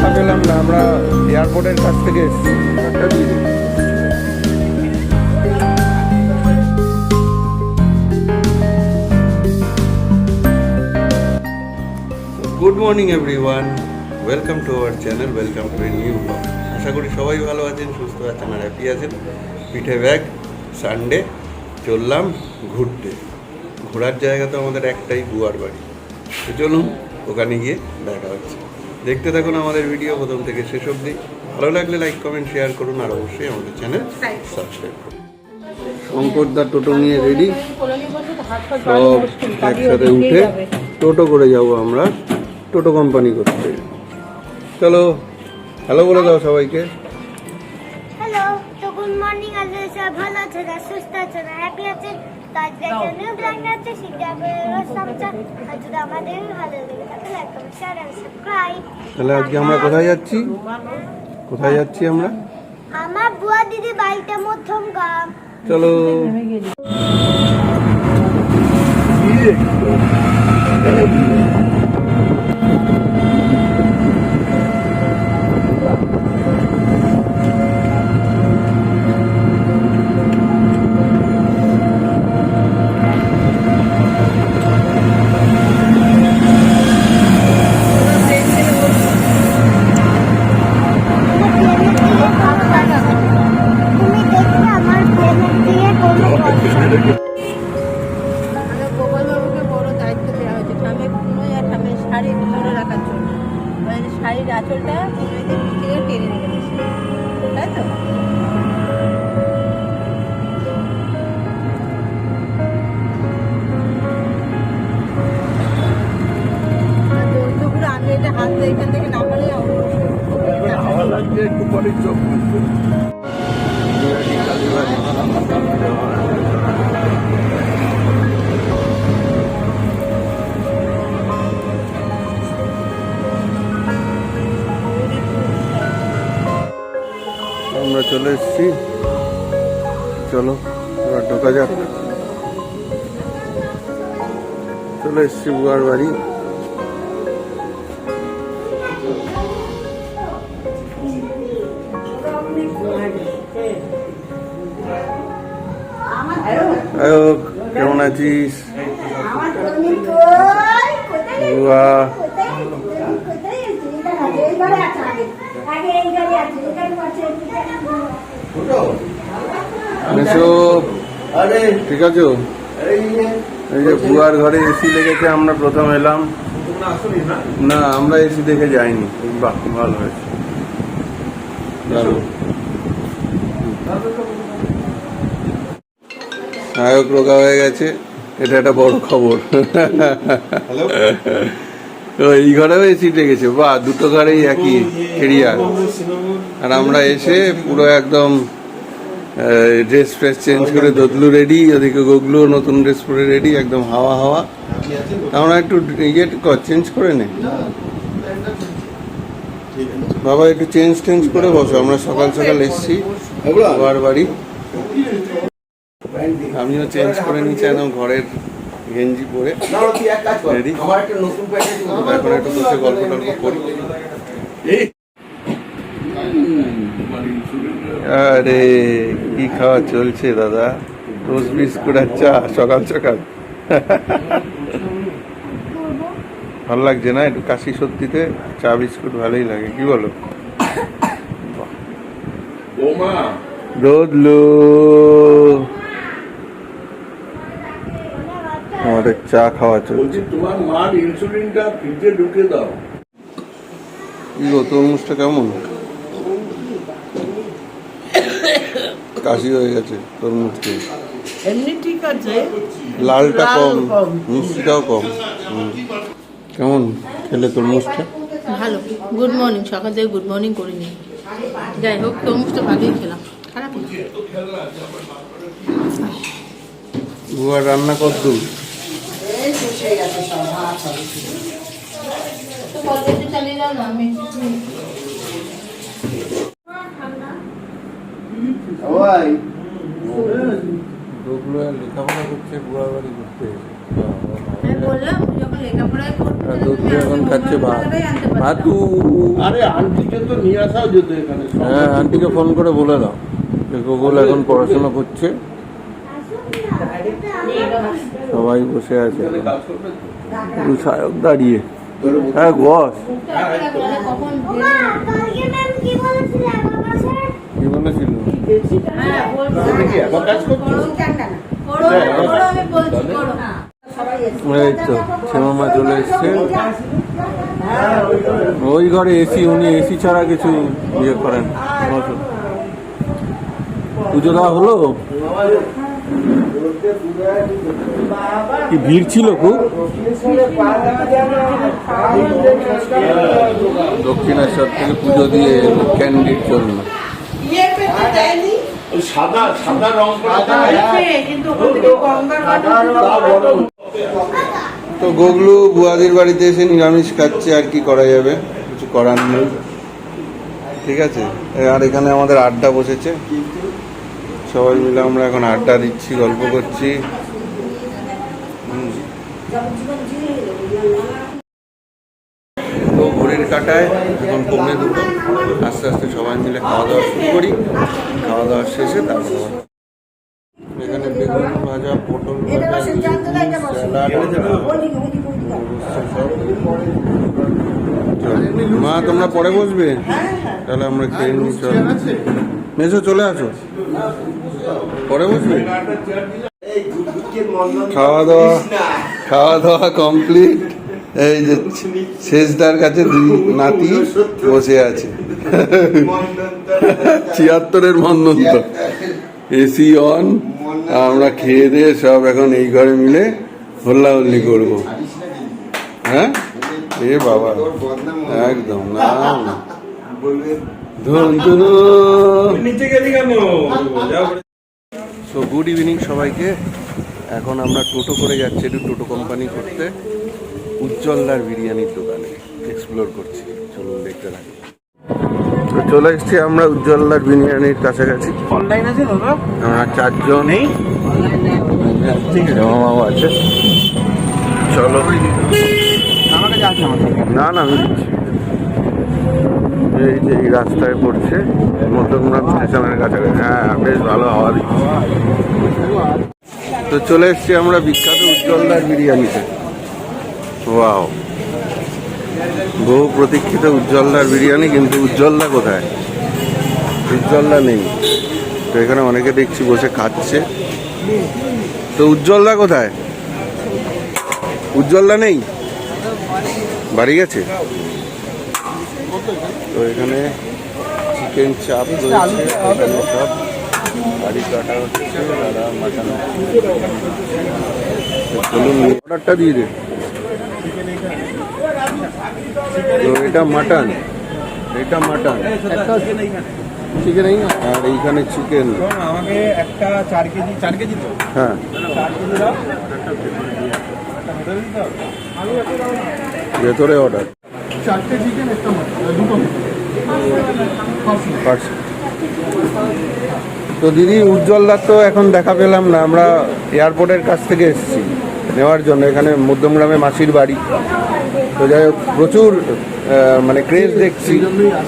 দেখা পেলাম না, আমরা এয়ারপোর্টের কাছ থেকে এসেছি। Good morning everyone welcome to our channel welcome to a new blog আশা করি সবাই ভালো আছেন, সুস্থ আছেন আর হ্যাপি আছেন। পিঠে ব্যাগ সানডে চললাম ঘুরতে। ঘোরার জায়গা তো আমাদের একটাই গুয়ার বাড়ি। চলুন, ওখানে গিয়ে দেখা হচ্ছে। দেখতে থাকুন আমাদের ভিডিও প্রথম থেকে শেষ অবধি। ভালো লাগলে লাইক, কমেন্ট, শেয়ার করুন, আর অবশ্যই আমাদের চ্যানেল সাবস্ক্রাইব করুন। শঙ্করদা টোটো নিয়ে রেডি। সব একসাথে উঠে টোটো করে যাব আমরা, টোটো কোম্পানি করতে। চলো হ্যালো বলে দাও সবাইকে। হ্যালো গুড মর্নিং ভালো সুস্থ হ্যাপি তো আজকে একটা নিউ প্ল্যান আছে সেটা আপনারা সমস্যা আর যদি আমাদের ভালো লেগে থাকে like comment share and subscribe তাহলে আজকে আমরা কোথায় যাচ্ছি? কোথায় যাচ্ছি আমরা? আমার বুয়া দিদি বাড়িতে মধ্যম গ্রাম। চলো। তুমি চলো এবার ঢোকা যাক। চলে এসেছি বুয়ার বাড়ি। আয়ো কেমন আছিস? বুয়া। ঠিক আছে? এই যে বুয়ার ঘরে এসি লেগেছে আমরা প্রথম এলাম। না? আমরা এসি দেখে যাইনি। বাহ ভালো হয়েছে। নায়ক রোগা হয়ে গেছে। এটা একটা বড় খবর। তো এই ঘরেও এসি লেগেছে। বাহ দুটো ঘরেই একই এরিয়া আর আমরা এসে পুরো একদম ড্রেস ফ্রেস চেঞ্জ করে দদলু রেডি ওদিকে গগলু নতুন ড্রেস পরে রেডি একদম হাওয়া হাওয়া। আমরা একটু ইয়ে চেঞ্জ করে নে। বাবা একটু চেঞ্জ টেঞ্জ করে বসো আমরা সকাল সকাল এসছি বাবার বাড়ি। আমিও চেঞ্জ করে নিচ্ছি একদম ঘরের গেঞ্জি পরে। রেডি এখন একটু বসে গল্প টল্প করি। আরে কি খাওয়া চলছে দাদা? টোস্ট বিস্কুট আর চা সকাল সকাল। ভালো লাগছে না একটু কাশি সত্যিতে চা বিস্কুট ভালোই লাগে কি বলো? রোদলু আমাদের চা খাওয়া চলছে। তোমার মার ইনসুলিনটা ফ্রিজে ঢুকে দাও। কি গো তরমুজটা কেমন? কাশি হয়ে গেছে তরমুজ খেয়ে এমনি ঠিক আছে। লালটা কম। মিষ্টিটাও কম। কেমন খেলে তরমুজটা ভালো। গুড মর্নিং সকাল থেকে গুড মর্নিং করিনি। যাই হোক তরমুজটা ভালোই খেলাম। খারাপ না। বুয়ার রান্না কত দূর চালিয়ে যাও না আমি সবাই ওগুলো লেখাপড়া করছে বুয়া বাড়ি করতে আমি বললাম যখন লেখাপড়ায় করতে আর দুধ দিয়ে এখন খাচ্ছে ভাত ভাতু আরে আসাও যেত এখানে। হ্যাঁ আন্টিকে ফোন করে বলে দাও। যে গুগল এখন পড়াশোনা করছে। সবাই বসে আছে। সায়ক দাঁড়িয়ে। হ্যাঁ বস। বলেছিল হ্যাঁ করো এই তো শ্যামামা চলে এসছে। ওই ঘরে এসি উনি এসি ছাড়া কিছু ইয়ে করেন। পুজো দেওয়া হলো? কি ভিড় ছিল খুব? দক্ষিণেশ্বর থেকে পুজো দিয়ে ক্যান্ডির জন্য ইয়ে পেতে দেয়নি ওই সাদা সাদা রং গঙ্গার তো গোগলু বুয়াদির বাড়িতে এসে নিরামিষ খাচ্ছে আর কি করা যাবে? কিছু করার নেই। ঠিক আছে? আর এখানে আমাদের আড্ডা বসেছে। সবাই মিলে আমরা এখন আড্ডা দিচ্ছি গল্প করছি হুম। তো ঘড়ির কাটায় এখন কমে দুটো। আস্তে আস্তে সবাই মিলে খাওয়া দাওয়া শুরু করি। খাওয়া দাওয়া শেষে তারপর এখানে বেগুন ভাজা পটল ভাজা মা তোমরা পরে বসবে? তাহলে আমরা খেয়ে নিই চল। মেসো চলে আসো। পরে বসবে? খাওয়া দাওয়া খাওয়া দাওয়া কমপ্লিট। এই যে শেষদার কাছে দুই নাতি বসে আছে। ছিয়াত্তরের মন্নন্ত এসি অন আমরা খেয়ে দিয়ে সব এখন এই ঘরে মিলে হল্লা হল্লি করব। হ্যাঁ? এ বাবা একদম না সো গুড ইভিনিং সবাইকে। এখন আমরা টোটো করে যাচ্ছি একটু টোটো কোম্পানি করতে। উজ্জ্বলদার বিরিয়ানির দোকানে এক্সপ্লোর করছি। চলুন দেখতে থাকি। তো চলে এসেছি আমরা উজ্জ্বলদার বিরিয়ানির কাছাকাছি। অনলাইন আছে দাদা? আমরা চারজন। ঠিক আছে মামাও আছে। চলো। না না আমি এই যে এই রাস্তায় পড়ছে মধ্যমনাথ স্টেশনের কাছাকাছি। হ্যাঁ বেশ ভালো হাওয়া দিচ্ছে। তো চলে এসছি আমরা বিখ্যাত উজ্জ্বলদার বিরিয়ানিতে। ওয়াও বহু প্রতীক্ষিত উজ্জ্বলদার বিরিয়ানি, কিন্তু উজ্জ্বলদা কোথায়? উজ্জ্বলদা নেই। তো এখানে অনেকে দেখছি বসে খাচ্ছে। তো উজ্জ্বলদা কোথায়? উজ্জ্বলদা নেই? বাড়ি গেছে? তো এখানে চিকেন চাপ রয়েছে চলুন, অর্ডারটা দিয়ে দে তো এটা মাটন এটা মাটন চিকেন আর এইখানে চিকেন আমাকে একটা চার কেজি চার কেজি তো হ্যাঁ। ভেতরে অর্ডার চারটে চিকেন একটা দুটো তো দিদি উজ্জ্বলদার তো এখন দেখা পেলাম না আমরা এয়ারপোর্টের কাছ থেকে এসেছি। নেওয়ার জন্য, এখানে মধ্যমগ্রামে মাসির বাড়ি। তো যাই হোক, প্রচুর মানে ক্রেজ দেখছি।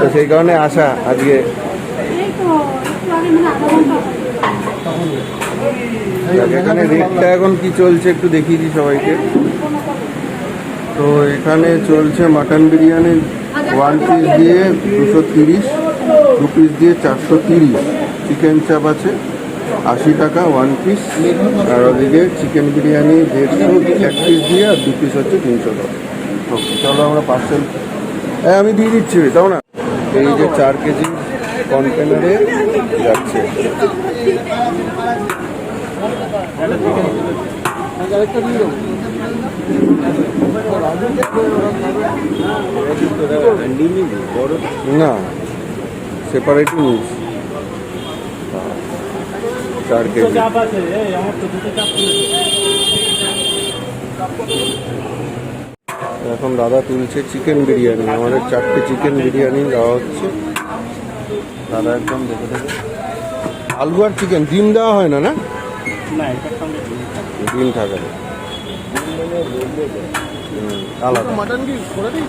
তো সেই কারণে আসা আজকে। এখানে রেটটা এখন কি চলছে একটু দেখিয়ে দিই সবাইকে। তো এখানে চলছে মাটন বিরিয়ানি ওয়ান পিস দিয়ে দুশো তিরিশ দু পিস দিয়ে চারশো তিরিশ। চিকেন চাপ আছে। আশি টাকা ওয়ান পিস আর ওদিকে চিকেন বিরিয়ানি দেড়শো এক পিস দিয়ে আর দু পিস হচ্ছে তিনশো টাকা। ওকে চলো আমরা পার্সেল হ্যাঁ আমি দিয়ে দিচ্ছি তাও না। এই যে চার কেজি কন্টেনারে যাচ্ছে। না সেপারেটই নিস চার কেজি। চাপ আছে এই আমার তো দুটো চাপ এখন দাদা তুলছে চিকেন বিরিয়ানি আমাদের চারটে চিকেন বিরিয়ানি দেওয়া হচ্ছে। দাদা একদম দেখে দেখে আলু আর চিকেন ডিম দেওয়া হয় না না? ডিম থাকে। আলাদা। মাটন কি করে দিই?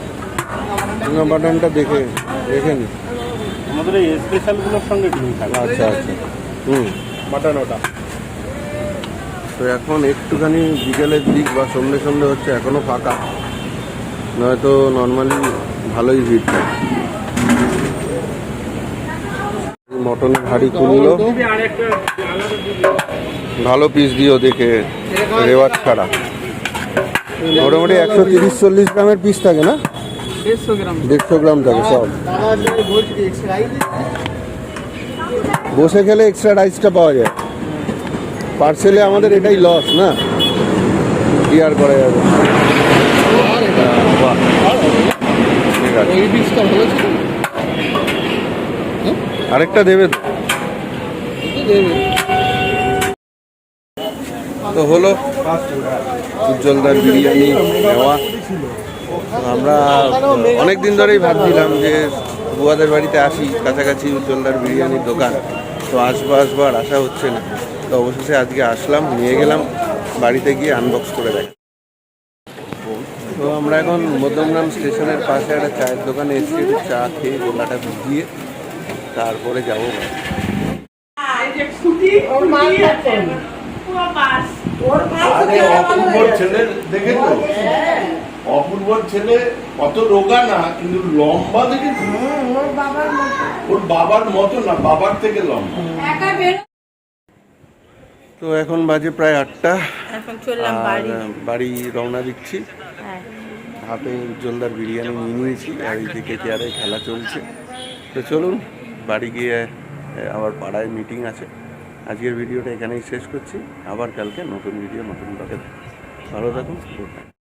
না বাটনটা দেখে দেখে নি। আমাদের এই স্পেশালগুলোর সঙ্গে ডিম থাকে। আচ্ছা আচ্ছা। হুম। মাটন ওটা। তো এখন একটুখানি বিকেলের দিক বা সন্ধে সন্ধ্যে হচ্ছে এখনও ফাঁকা। নয়তো নর্মালি ভালোই ভিড় থাকে। মটনের হাড়ি খুললো। ভালো পিস দিও দেখে রেওয়াজ ছাড়া। মোটামুটি একশো তিরিশ চল্লিশ গ্রামের পিস থাকে না? দেড়শো গ্রাম। থাকে সব। বসে খেলে এক্সট্রা রাইসটা পাওয়া যায়। পার্সেলে আমাদের এটাই লস না? কি আর করা যাবে? আরেকটা দেবে তো। তো হলো উজ্জ্বলদার বিরিয়ানি নেওয়া। আমরা অনেক দিন ধরেই ভাবছিলাম যে বুয়াদের বাড়িতে আসি কাছাকাছি উজ্জ্বলদার বিরিয়ানির দোকান। তো আসব আসব আর আসা হচ্ছে না। তো অবশেষে আজকে আসলাম নিয়ে গেলাম বাড়িতে গিয়ে আনবক্স করে দেখ তো আমরা এখন মধ্যমগ্রাম স্টেশনের পাশে একটা চায়ের দোকানে এসেছি একটু চা খেয়ে গোলাটা ভিজিয়ে তারপরে যাব বাড়ি। আরে অপূর্বর ছেলে অত রোগা না কিন্তু লম্বা দেখেছ ওর বাবার মতো। না বাবার থেকে লম্বা। তো এখন বাজে প্রায় আটটা। আর বাড়ি। বাড়ি রওনা দিচ্ছি। হ্যাঁ। হাতে উজ্জ্বলদার বিরিয়ানি নিয়ে নিয়েছি আর এইদিকে চেয়ারে খেলা চলছে। তো চলুন বাড়ি গিয়ে আবার পাড়ায় মিটিং আছে। আজকের ভিডিওটা এখানেই শেষ করছি। আবার কালকে নতুন ভিডিও নতুন ভাবে ভালো থাকুন